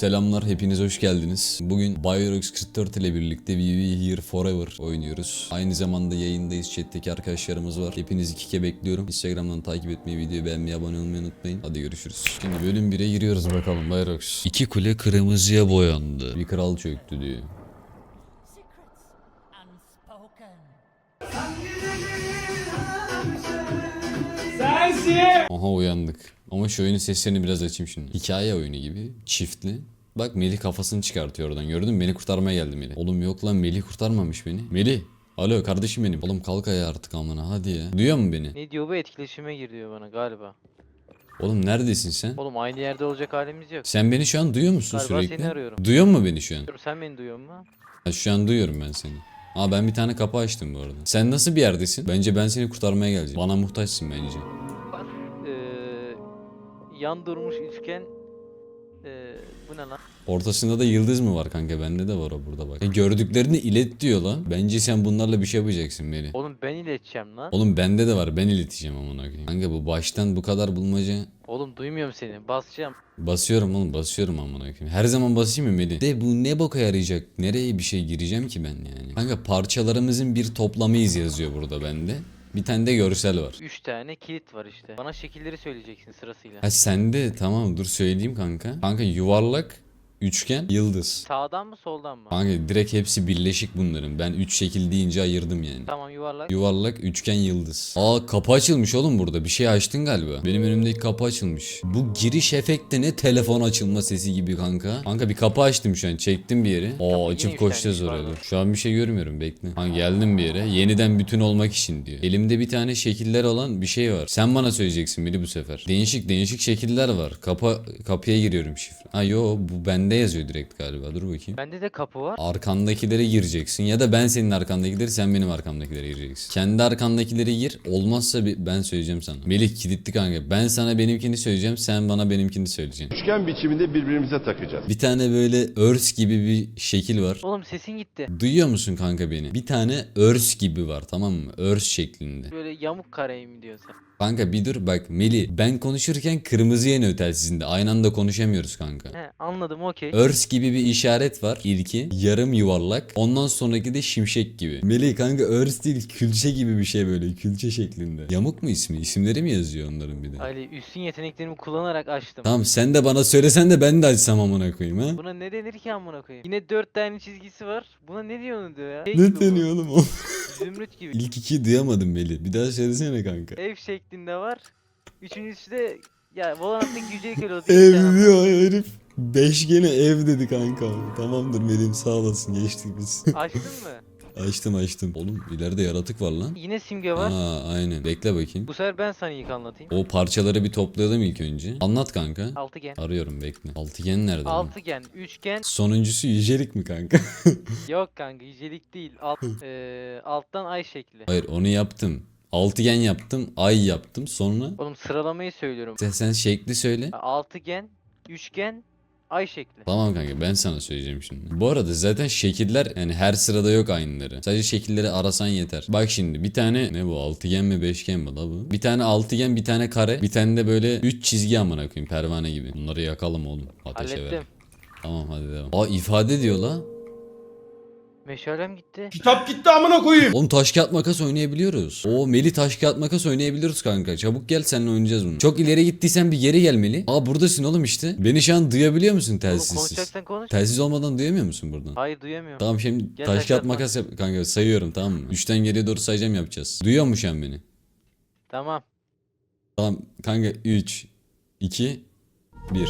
Selamlar, hepiniz hoş geldiniz. Bugün Biorox 44 ile birlikte VV Here Forever oynuyoruz. Aynı zamanda yayındayız, chatteki arkadaşlarımız var. Hepiniz iki ke bekliyorum. Instagram'dan takip etmeyi, videoyu beğenmeyi, abone olmayı unutmayın. Hadi görüşürüz. Şimdi bölüm 1'e giriyoruz bakalım Biorox. İki kule kırmızıya boyandı. Bir kral çöktü diyor. Unspoken. Aha uyandık. Ama şu oyunun seslerini biraz açayım şimdi. Hikaye oyunu gibi. Çiftli. Bak Melih kafasını çıkartıyor oradan. Gördün mü? Beni kurtarmaya geldi Melih. Oğlum yok lan Melih kurtarmamış beni. Melih. Alo kardeşim benim. Oğlum kalk ayağa artık amına hadi ya. Duyuyor mu beni? Ne diyor bu etkileşime gir diyor bana galiba. Oğlum neredesin sen? Oğlum aynı yerde olacak halimiz yok. Sen beni şu an duyuyor musun Galiba sürekli? seni arıyorum. Duyuyor mu beni şu an? Sen beni duyuyor musun? Ha, şu an duyuyorum ben seni. Aa ben bir tane kapı açtım bu arada. Sen nasıl bir yerdesin? Bence ben seni kurtarmaya geleceğim. Bana muhtaçsın bence. Yan durmuş üçgen. Ee, bu ne lan? Ortasında da yıldız mı var kanka? Bende de var o burada bak. E, gördüklerini ilet diyor lan. Bence sen bunlarla bir şey yapacaksın Melih. Oğlum ben ileteceğim lan. Oğlum bende de var ben ileteceğim amına koyayım. Kanka bu baştan bu kadar bulmaca Oğlum duymuyorum seni. Basacağım. basıyorum oğlum basıyorum amına koyayım. Her zaman basayım mı Melih? De bu ne boka yarayacak? Nereye bir şey gireceğim ki ben yani? Kanka parçalarımızın bir toplamıyız yazıyor burada bende. Bir tane de görsel var. Üç tane kilit var işte. Bana şekilleri söyleyeceksin sırasıyla. Ha sende tamam dur söyleyeyim kanka. Kanka yuvarlak, üçgen, yıldız. Sağdan mı soldan mı? Kanka direkt hepsi birleşik bunların. Ben üç şekil deyince ayırdım yani. Tamam yuvarlak. Yuvarlak, üçgen, yıldız. Aa kapı açılmış oğlum burada. Bir şey açtın galiba. Benim önümdeki kapı açılmış. Bu giriş efekti ne telefon açılma sesi gibi kanka. Kanka bir kapı açtım şu an. Çektim bir yere. Aa yine açıp koşacağız oraya. Dur. Şu an bir şey görmüyorum bekle. Kanka geldim bir yere. Yeniden bütün olmak için diyor. Elimde bir tane şekiller olan bir şey var. Sen bana söyleyeceksin biri bu sefer. Değişik değişik şekiller var. Kapı kapıya giriyorum şifre. Ha yo bu bende yazıyor direkt galiba. Dur bakayım. Bende de kapı var. Arkandakilere gireceksin ya da ben senin arkandakileri sen benim arkamdakilere gireceksin. Kendi arkandakileri gir olmazsa bir ben söyleyeceğim sana. Melih kilitli kanka ben sana benimkini söyleyeceğim sen bana benimkini söyleyeceksin. Üçgen biçiminde birbirimize takacağız. Bir tane böyle örs gibi bir şekil var. Oğlum sesin gitti. Duyuyor musun kanka beni? Bir tane örs gibi var tamam mı? Örs şeklinde. Böyle yamuk kareyi mi diyorsun sen? Kanka bir dur bak Melih ben konuşurken kırmızı yanıyor telsizinde. Aynı anda konuşamıyoruz kanka. He anladım okey. Örs gibi bir işaret var ilki. Yarım yuvarlak. Ondan sonraki de şimşek gibi. Melih kanka örs değil külçe gibi bir şey böyle külçe şeklinde. Yamuk mu ismi? İsimleri mi yazıyor onların bir de? Ali üstün yeteneklerimi kullanarak açtım. Tamam sen de bana söylesen de ben de açsam amına koyayım ha. Buna ne denir ki amına koyayım? Yine dört tane çizgisi var. Buna ne diyorsun diyor ya? Şey Ne bu, deniyor oğlum o? Zümrüt gibi. İlk ikiyi duyamadım Melih. Bir daha söylesene kanka. Ev şeklinde var. Üçüncüsü de ya Valorant'taki öyle oldu. Ev diyor herif. Beşgene ev dedi kanka. Tamamdır Melih'im sağ olasın geçtik biz. Açtın mı? açtım açtım. Oğlum ileride yaratık var lan. Yine simge var. Aa aynen. Bekle bakayım. Bu sefer ben sana ilk anlatayım. O parçaları bir toplayalım ilk önce. Anlat kanka. Altıgen. Arıyorum bekle. Altıgen nerede? Altıgen, üçgen. Sonuncusu yücelik mi kanka? Yok kanka yücelik değil. Alt, eee, alttan ay şekli. Hayır onu yaptım. Altıgen yaptım. Ay yaptım. Sonra Oğlum sıralamayı söylüyorum. sen, sen şekli söyle. Altıgen, üçgen, ay şekli. Tamam kanka ben sana söyleyeceğim şimdi. Bu arada zaten şekiller yani her sırada yok aynıları. Sadece şekilleri arasan yeter. Bak şimdi bir tane ne bu altıgen mi beşgen mi la bu? Bir tane altıgen bir tane kare bir tane de böyle üç çizgi amına koyayım pervane gibi. Bunları yakalım oğlum ateşe ver. Hallettim. Tamam hadi devam. Aa ifade diyor la. Meşalem gitti. Kitap gitti amına koyayım. Oğlum taş kağıt makas oynayabiliyoruz. Oo Meli taş kağıt makas oynayabiliyoruz kanka. Çabuk gel seninle oynayacağız bunu. Çok ileri gittiysen bir geri gel Meli. Aa buradasın oğlum işte. Beni şu an duyabiliyor musun Oğlum telsizsiz? konuşacaksan konuş. Telsiz olmadan duyamıyor musun buradan? Hayır duyamıyorum. Tamam şimdi Gel taş taş kağıt kağıt makas yap kanka sayıyorum tamam mı? Üçten geriye doğru sayacağım yapacağız. Duyuyor musun şu an beni? Tamam. Tamam kanka 3 2 1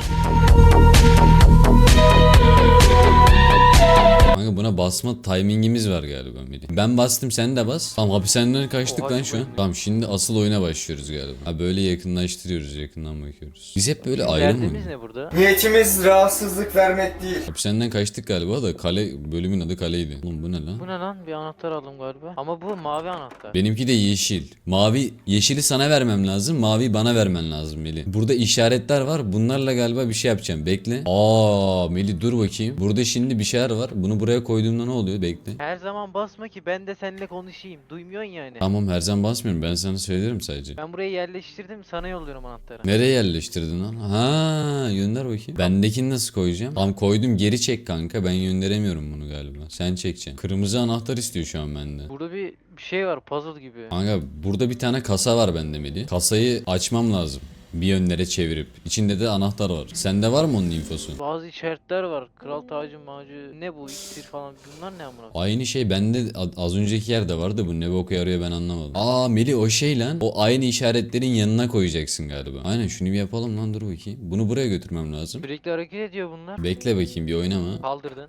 Kanka buna basma timingimiz var galiba Melih. Ben bastım sen de bas. Tamam hapishaneden kaçtık Oha, lan şu an. Tamam şimdi asıl oyuna başlıyoruz galiba. Ha böyle yakınlaştırıyoruz yakından bakıyoruz. Biz hep böyle ayrı mı? derdimiz ne burada? Niyetimiz rahatsızlık vermek değil. Hapishaneden kaçtık galiba da kale bölümün adı kaleydi. Oğlum bu ne lan? Bu ne lan? Bir anahtar aldım galiba. Ama bu mavi anahtar. Benimki de yeşil. Mavi, yeşili sana vermem lazım. Mavi bana vermen lazım Melih. Burada işaretler var. Bunlarla galiba bir şey yapacağım. Bekle. Aa Melih dur bakayım. Burada şimdi bir şeyler var. Bunu buraya koyduğum koyduğumda ne oluyor? Bekle. Her zaman basma ki ben de seninle konuşayım. Duymuyorsun yani. Tamam her zaman basmıyorum. Ben sana söylerim sadece. Ben buraya yerleştirdim sana yolluyorum anahtarı. Nereye yerleştirdin lan? Ha, gönder bakayım. Bendekini nasıl koyacağım? Tamam koydum geri çek kanka. Ben gönderemiyorum bunu galiba. Sen çekeceksin. Kırmızı anahtar istiyor şu an bende. Burada bir, bir şey var puzzle gibi. Kanka burada bir tane kasa var bende Melih. Kasayı açmam lazım. Bir yönlere çevirip. İçinde de anahtar var. Sende var mı onun infosu? Bazı işaretler var. Kral tacı macı ne bu iksir falan bunlar ne amına? Aynı şey bende az önceki yerde vardı bu ne boku yarıyor ben anlamadım. Aa Meli o şey lan o aynı işaretlerin yanına koyacaksın galiba. Aynen şunu bir yapalım lan dur bakayım. Bunu buraya götürmem lazım. Sürekli hareket ediyor bunlar. Bekle bakayım bir oynama. Kaldırdın.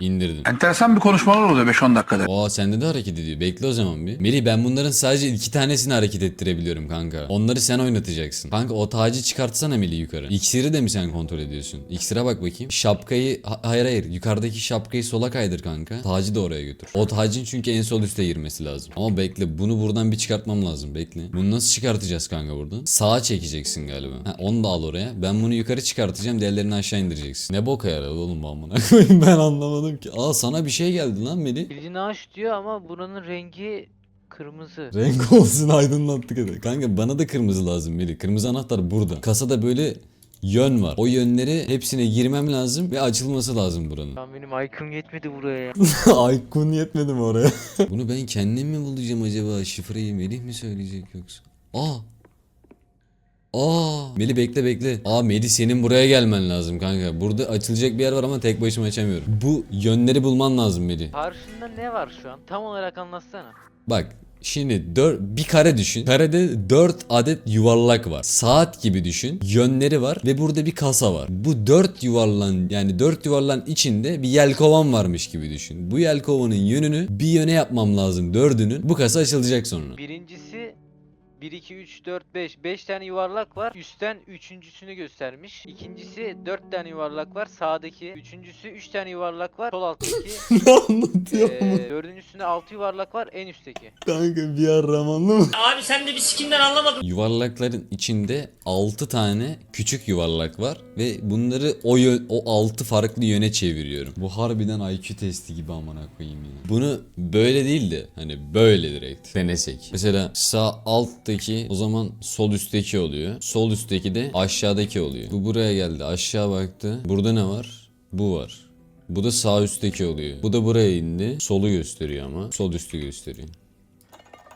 İndirdin. Enteresan bir konuşmalar oluyor 5-10 dakikada. Aa sende de hareket ediyor. Bekle o zaman bir. Melih ben bunların sadece iki tanesini hareket ettirebiliyorum kanka. Onları sen oynatacaksın. Kanka o tacı çıkartsana Melih yukarı. İksiri de mi sen kontrol ediyorsun? İksire bak bakayım. Şapkayı ha- hayır hayır yukarıdaki şapkayı sola kaydır kanka. Tacı da oraya götür. O tacın çünkü en sol üste girmesi lazım. Ama bekle bunu buradan bir çıkartmam lazım. Bekle. Bunu nasıl çıkartacağız kanka buradan? Sağa çekeceksin galiba. Ha, onu da al oraya. Ben bunu yukarı çıkartacağım. Diğerlerini aşağı indireceksin. Ne boka yaradı oğlum bu amına koyayım ben anlamadım ki. Aa sana bir şey geldi lan Melih. Bildiğin ağaç diyor ama buranın rengi kırmızı. Renk olsun aydınlattık hadi. Kanka bana da kırmızı lazım Melih. Kırmızı anahtar burada. Kasada böyle yön var. O yönleri hepsine girmem lazım ve açılması lazım buranın. Lan benim IQ'm yetmedi buraya ya. Aykun yetmedi mi oraya? Bunu ben kendim mi bulacağım acaba? Şifreyi Melih mi söyleyecek yoksa? Aa! Aa! Melih bekle bekle. Aa Melih senin buraya gelmen lazım kanka. Burada açılacak bir yer var ama tek başıma açamıyorum. Bu yönleri bulman lazım Melih. Karşında ne var şu an? Tam olarak anlatsana. Bak şimdi dör, bir kare düşün. Karede 4 adet yuvarlak var. Saat gibi düşün. Yönleri var ve burada bir kasa var. Bu 4 yuvarlan yani 4 yuvarlan içinde bir yelkovan varmış gibi düşün. Bu yelkovanın yönünü bir yöne yapmam lazım dördünün. Bu kasa açılacak sonra. Birincisi 1, 2, 3, 4, 5. 5 tane yuvarlak var. Üstten üçüncüsünü göstermiş. İkincisi 4 tane yuvarlak var. Sağdaki. Üçüncüsü 3 tane yuvarlak var. Sol alttaki. ne anlatıyor Ee, dördüncüsünde 6 yuvarlak var. En üstteki. Kanka bir ar Ramanlı mı? Abi sen de bir sikimden anlamadın. Yuvarlakların içinde 6 tane küçük yuvarlak var ve bunları o o 6 farklı yöne çeviriyorum. Bu harbiden IQ testi gibi amına koyayım ya. Bunu böyle değil de hani böyle direkt denesek. Mesela sağ alttaki o zaman sol üstteki oluyor. Sol üstteki de aşağıdaki oluyor. Bu buraya geldi. Aşağı baktı. Burada ne var? Bu var. Bu da sağ üstteki oluyor. Bu da buraya indi. Solu gösteriyor ama. Sol üstü gösteriyor.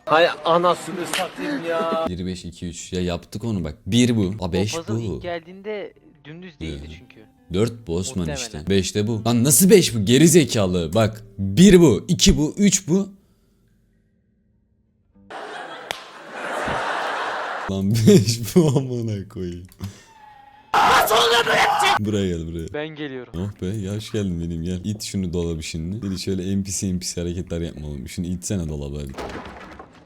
Hay anasını satayım ya. 1 5 2 3 ya yaptık onu bak. 1 bu. A 5 o puzzle bu. ilk geldiğinde dümdüz değildi Evet. çünkü. 4 bu Osman Muhtemelen. işte. 5 de bu. Lan nasıl 5 bu? Geri zekalı. Bak 1 bu, 2 bu, 3 bu. Lan 5 bu amına koyayım. Buraya gel buraya. Ben geliyorum. Oh be ya hoş geldin benim gel. İt şunu dolabı şimdi. Bir şöyle NPC NPC hareketler yapma oğlum. Şunu itsene dolaba hadi.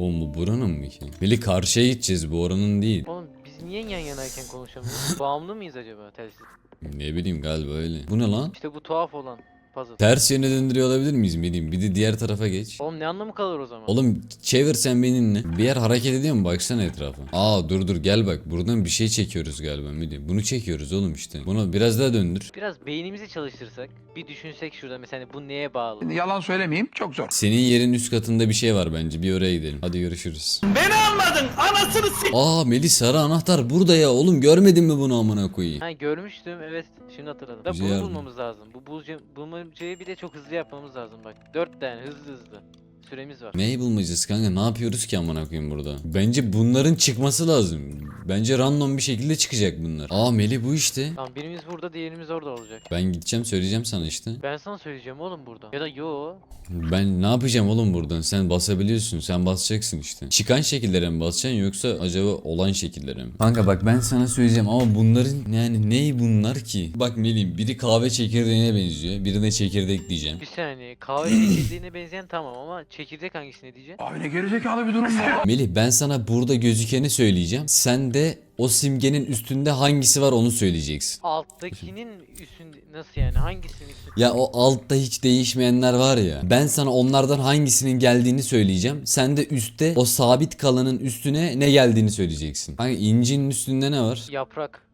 Oğlum bu buranın mı ki? Beli karşıya gideceğiz bu oranın değil. Oğlum biz niye yan yanayken konuşamıyoruz? Bağımlı mıyız acaba telsiz? Ne bileyim galiba öyle. Bu ne lan? İşte bu tuhaf olan puzzle. Ters yöne döndürüyor olabilir miyiz bileyim. Bir de diğer tarafa geç. Oğlum ne anlamı kalır o zaman? Oğlum çevir sen benimle. Bir yer hareket ediyor mu? Baksana etrafa. Aa dur dur gel bak. Buradan bir şey çekiyoruz galiba Melih. Bunu çekiyoruz oğlum işte. Bunu biraz daha döndür. Biraz beynimizi çalıştırsak, bir düşünsek şurada mesela bu neye bağlı? Yalan söylemeyeyim çok zor. Senin yerin üst katında bir şey var bence. Bir oraya gidelim. Hadi görüşürüz. Beni anladın. Anasını s**. Aa Melih sarı anahtar burada ya. Oğlum görmedin mi bunu amına koyayım? Ha görmüştüm evet şimdi hatırladım. Da Güzel bunu yardım. bulmamız lazım. Bu bulca, bulmacayı bir de çok hızlı yapmamız lazım bak. 4 tane hızlı hızlı. Süremiz var. Neyi bulmayacağız kanka? Ne yapıyoruz ki amına koyayım burada? Bence bunların çıkması lazım. Bence random bir şekilde çıkacak bunlar. Aa Melih bu işte. Tamam birimiz burada diğerimiz orada olacak. Ben gideceğim söyleyeceğim sana işte. Ben sana söyleyeceğim oğlum burada. Ya da yo. Ben ne yapacağım oğlum buradan? Sen basabiliyorsun. Sen basacaksın işte. Çıkan şekillere mi basacaksın yoksa acaba olan şekillere mi? Kanka bak ben sana söyleyeceğim ama bunların yani ney bunlar ki? Bak Melih biri kahve çekirdeğine benziyor. Birine çekirdek diyeceğim. Bir saniye kahve çekirdeğine benzeyen tamam ama çekirdek hangisine diyeceksin? Abi ne gerizekalı bir durum bu. Melih ben sana burada gözükeni söyleyeceğim. Sen de o simgenin üstünde hangisi var onu söyleyeceksin. Alttakinin üstünde nasıl yani hangisinin üstünde? Ya o altta hiç değişmeyenler var ya. Ben sana onlardan hangisinin geldiğini söyleyeceğim. Sen de üstte o sabit kalanın üstüne ne geldiğini söyleyeceksin. Hani incinin üstünde ne var? Yaprak.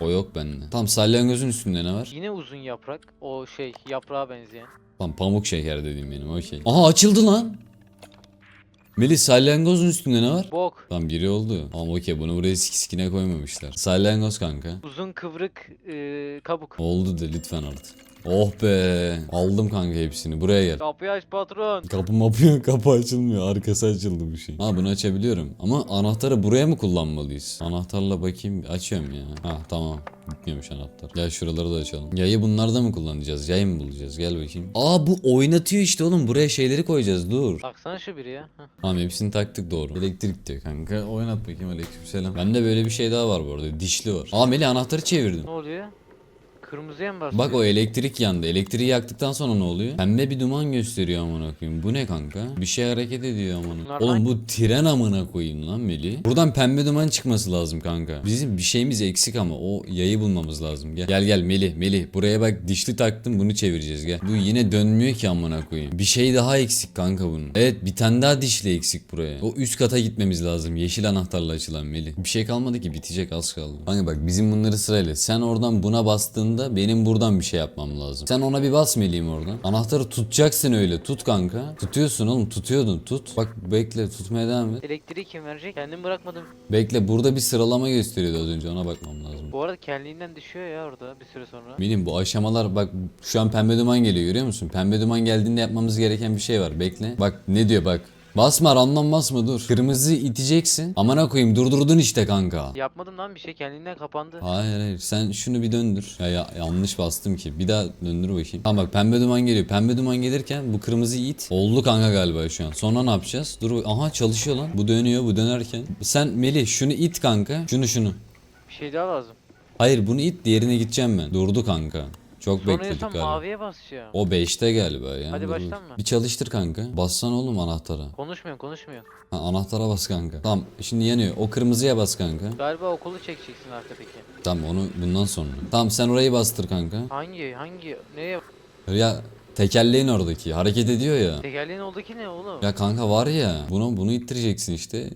O yok bende. Tamam salyangozun üstünde ne var? Yine uzun yaprak. O şey yaprağa benzeyen. Tamam pamuk şeker dediğim benim okey. Aha açıldı lan. Melis salyangozun üstünde ne var? Bok. Tamam biri oldu. Ama okey bunu buraya sikine koymamışlar. Salyangoz kanka. Uzun kıvrık e, kabuk. Oldu de lütfen artık. Oh be. Aldım kanka hepsini. Buraya gel. Kapıyı aç patron. Kapı mapıyor, kapı açılmıyor. Arkası açıldı bu şey. Ha bunu açabiliyorum. Ama anahtarı buraya mı kullanmalıyız? Anahtarla bakayım. Açıyorum ya. Ha tamam. Gitmiyormuş anahtar. Gel şuraları da açalım. Yayı bunlarda mı kullanacağız? Yay mı bulacağız? Gel bakayım. Aa bu oynatıyor işte oğlum. Buraya şeyleri koyacağız. Dur. Baksana şu biri ya. Heh. Tamam hepsini taktık doğru. Elektrik diyor kanka. Oynat bakayım aleykümselam. Bende böyle bir şey daha var bu arada. Dişli var. Aa Melih anahtarı çevirdin. Ne oluyor? Kırmızıya mı bastı? Bak o elektrik yandı. Elektriği yaktıktan sonra ne oluyor? Pembe bir duman gösteriyor amına koyayım. Bu ne kanka? Bir şey hareket ediyor amına. Bunlar Oğlum bu tren amına koyayım lan Meli. Buradan pembe duman çıkması lazım kanka. Bizim bir şeyimiz eksik ama o yayı bulmamız lazım. Gel gel gel Meli Meli. Buraya bak dişli taktım bunu çevireceğiz gel. Bu yine dönmüyor ki amına koyayım. Bir şey daha eksik kanka bunun. Evet bir tane daha dişli eksik buraya. O üst kata gitmemiz lazım. Yeşil anahtarla açılan Meli. Bir şey kalmadı ki bitecek az kaldı. Kanka bak bizim bunları sırayla. Sen oradan buna bastığında benim buradan bir şey yapmam lazım. Sen ona bir bas Melih'im oradan. Anahtarı tutacaksın öyle. Tut kanka. Tutuyorsun oğlum tutuyordun tut. Bak bekle tutmaya devam et. Elektriği kim verecek? Kendim bırakmadım. Bekle burada bir sıralama gösteriyordu az önce ona bakmam lazım. Bu arada kendiliğinden düşüyor ya orada bir süre sonra. Melih'im bu aşamalar bak şu an pembe duman geliyor görüyor musun? Pembe duman geldiğinde yapmamız gereken bir şey var. Bekle. Bak ne diyor bak. Basma random basma dur. Kırmızı iteceksin. Amına koyayım durdurdun işte kanka. Yapmadım lan bir şey kendiliğinden kapandı. Hayır hayır sen şunu bir döndür. Ya, ya- yanlış bastım ki. Bir daha döndür bakayım. Tamam bak pembe duman geliyor. Pembe duman gelirken bu kırmızı it. Oldu kanka galiba şu an. Sonra ne yapacağız? Dur aha çalışıyor lan. Bu dönüyor bu dönerken. Sen Melih şunu it kanka. Şunu şunu. Bir şey daha lazım. Hayır bunu it diğerine gideceğim ben. Durdu kanka. Çok Sonra bekledik yasam galiba. maviye basacağım. O 5'te galiba ya. Hadi baştan mı? Bir çalıştır kanka. Bassana oğlum anahtara. Konuşmuyor konuşmuyor. Ha, anahtara bas kanka. Tamam şimdi yanıyor. O kırmızıya bas kanka. Galiba okulu çekeceksin arkadaki. Tamam onu bundan sonra. Tamam sen orayı bastır kanka. Hangi hangi neye? Ya tekerleğin oradaki hareket ediyor ya. Tekerleğin oldaki ne oğlum? Ya kanka var ya bunu bunu ittireceksin işte.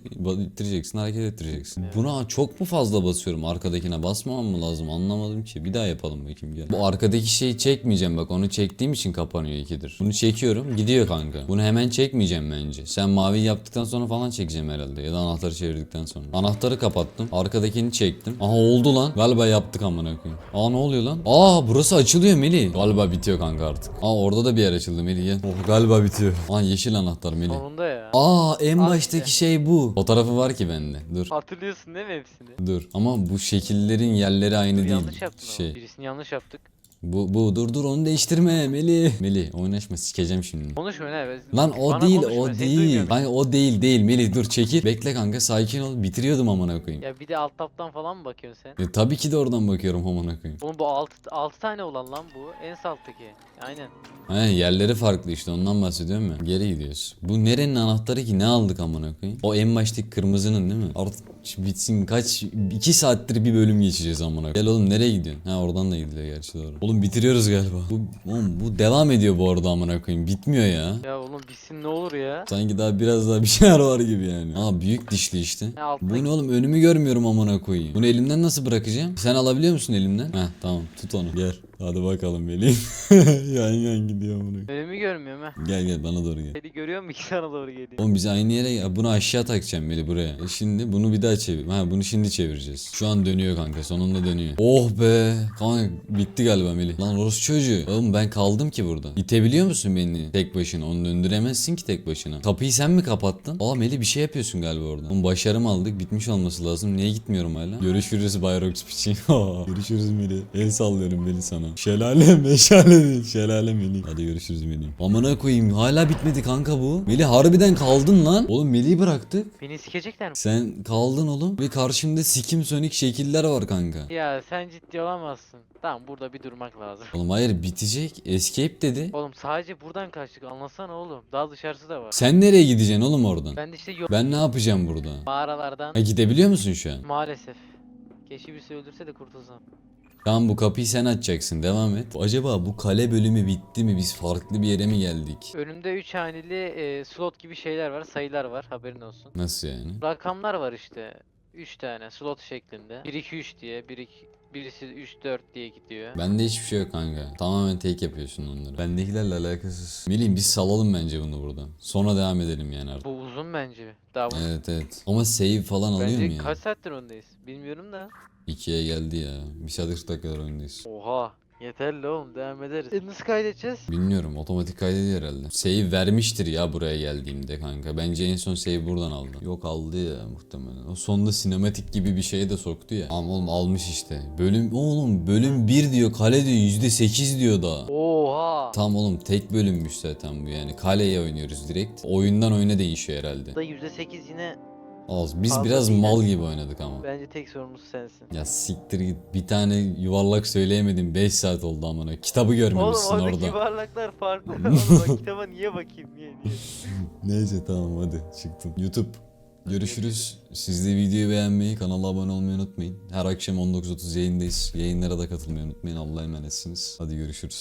İttireceksin hareket ettireceksin. Buna çok mu fazla basıyorum arkadakine basmamam mı lazım anlamadım ki. Bir daha yapalım bakayım gel. Bu arkadaki şeyi çekmeyeceğim bak onu çektiğim için kapanıyor ikidir. Bunu çekiyorum gidiyor kanka. Bunu hemen çekmeyeceğim bence. Sen mavi yaptıktan sonra falan çekeceğim herhalde ya da anahtarı çevirdikten sonra. Anahtarı kapattım. Arkadakini çektim. Aha oldu lan. Galiba yaptık amına koyayım. Aa ne oluyor lan? Aa burası açılıyor Melih. Galiba bitiyor kanka artık. Aa orada da bir yer açıldı Melih gel. Oh, galiba bitiyor. Aa yeşil anahtar Melih. Sonunda ya. Aa en baştaki şey bu. Fotoğrafı var ki bende. Dur. Hatırlıyorsun değil mi hepsini? Dur. Ama bu şekillerin yerleri aynı değil. yanlış yaptın Şey. ama. Birisini yanlış yaptık. Bu bu dur dur onu değiştirme Melih. Melih oynaşma sikeceğim şimdi. Konuşma ne? Lan o Bana değil konuşma, o seni değil. duymuyorum. Kanka o değil değil Melih dur çekil. Bekle kanka sakin ol. Bitiriyordum amına koyayım. Ya bir de alt taptan falan mı bakıyorsun sen? E, tabii ki de oradan bakıyorum amına koyayım. Oğlum bu 6 6 tane olan lan bu. En alttaki. Aynen. He yerleri farklı işte ondan bahsediyorum ya. Geri gidiyoruz. Bu nerenin anahtarı ki ne aldık amına koyayım? O en baştaki kırmızının değil mi? Artık bitsin kaç 2 saattir bir bölüm geçeceğiz amına koyayım. Gel oğlum nereye gidiyorsun? Ha oradan da gidiliyor gerçi doğru. Oğlum bitiriyoruz galiba. Bu oğlum bu devam ediyor bu arada amına koyayım. Bitmiyor ya. Ya oğlum bitsin ne olur ya. Sanki daha biraz daha bir şeyler var gibi yani. Aa büyük dişli işte. Alttaki- Bu ne oğlum önümü görmüyorum amına koyayım. Bunu elimden nasıl bırakacağım? Sen alabiliyor musun elimden? Heh tamam tut onu gel. Hadi bakalım Melih. yan yan gidiyor amına. Önümü görmüyorum ha. Gel gel bana doğru gel. Seni görüyor mu ki sana doğru geliyor. Oğlum biz aynı yere ya bunu aşağı takacağım Melih buraya. E şimdi bunu bir daha çevir. Ha bunu şimdi çevireceğiz. Şu an dönüyor kanka sonunda dönüyor. Oh be. Kanka bitti galiba Melih. Lan orası çocuğu. Oğlum ben kaldım ki burada. İtebiliyor musun beni tek başına? Onu döndüremezsin ki tek başına. Kapıyı sen mi kapattın? Aa Melih bir şey yapıyorsun galiba orada. Oğlum başarım aldık. Bitmiş olması lazım. Niye gitmiyorum hala? Görüşürüz Bayrox piçi. görüşürüz Melih. El sallıyorum Melih sana. Şelale meşale değil. Şelale Melih. Hadi görüşürüz Melih. Amına koyayım. Hala bitmedi kanka bu. Melih harbiden kaldın lan. Oğlum Melih'i bıraktık. Beni sikecekler mi? Sen kaldın oğlum. Ve karşımda sikim sönük şekiller var kanka. Ya sen ciddi olamazsın. Tamam burada bir durmak lazım. Oğlum hayır bitecek. Escape dedi. Oğlum sadece buradan kaçtık anlasana oğlum. Daha dışarısı da var. Sen nereye gideceksin oğlum oradan? Ben de işte yok Ben ne yapacağım burada? mağaralardan Ha, gidebiliyor musun şu an? maalesef. Keşke birisi öldürse de kurtulsam. Tamam bu kapıyı sen açacaksın. Devam et. Acaba bu kale bölümü bitti mi? Biz farklı bir yere mi geldik? Önümde 3 haneli e, slot gibi şeyler var, sayılar var haberin olsun. Nasıl yani? Rakamlar var işte. 3 tane slot şeklinde. 1 2 3 diye 1 2 Birisi 3 4 diye gidiyor. Bende hiçbir şey yok kanka. Tamamen tek yapıyorsun onları. Bendekilerle alakasız. Melih'im biz salalım bence bunu buradan. Sonra devam edelim yani artık. Bu uzun bence. Daha bu. Evet evet. Ama save falan alıyor Bence mu ya? kaç saattir ondayız? Bilmiyorum da. 2'ye geldi ya. Bir saat 40 dakikalar oyundayız. Oha. Yeterli oğlum devam ederiz. E nasıl kaydedeceğiz? Bilmiyorum otomatik kaydediyor herhalde. Save vermiştir ya buraya geldiğimde kanka. Bence en son save buradan aldı. Yok aldı ya muhtemelen. O sonunda sinematik gibi bir şeye de soktu ya. Ama oğlum almış işte. Bölüm oğlum bölüm 1 diyor kale diyor %8 diyor da. Oha. Tam oğlum tek bölümmüş zaten bu yani. Kaleye oynuyoruz direkt. Oyundan oyuna değişiyor herhalde. Da %8 yine Az biz Fazla biraz değil mal gibi oynadık ama. bence tek sorumlusu sensin. Ya siktir git. Bir tane yuvarlak söyleyemedim. 5 saat oldu amına. Kitabı Oğlum görmemişsin oradaki orada. yuvarlaklar farklı. Oğlum bak kitaba niye bakayım niye niye? Neyse tamam hadi çıktım. YouTube. Görüşürüz. Siz de videoyu beğenmeyi, kanala abone olmayı unutmayın. Her akşam 19.30 yayındayız. Yayınlara da katılmayı unutmayın. Allah'a emanetsiniz. Hadi görüşürüz.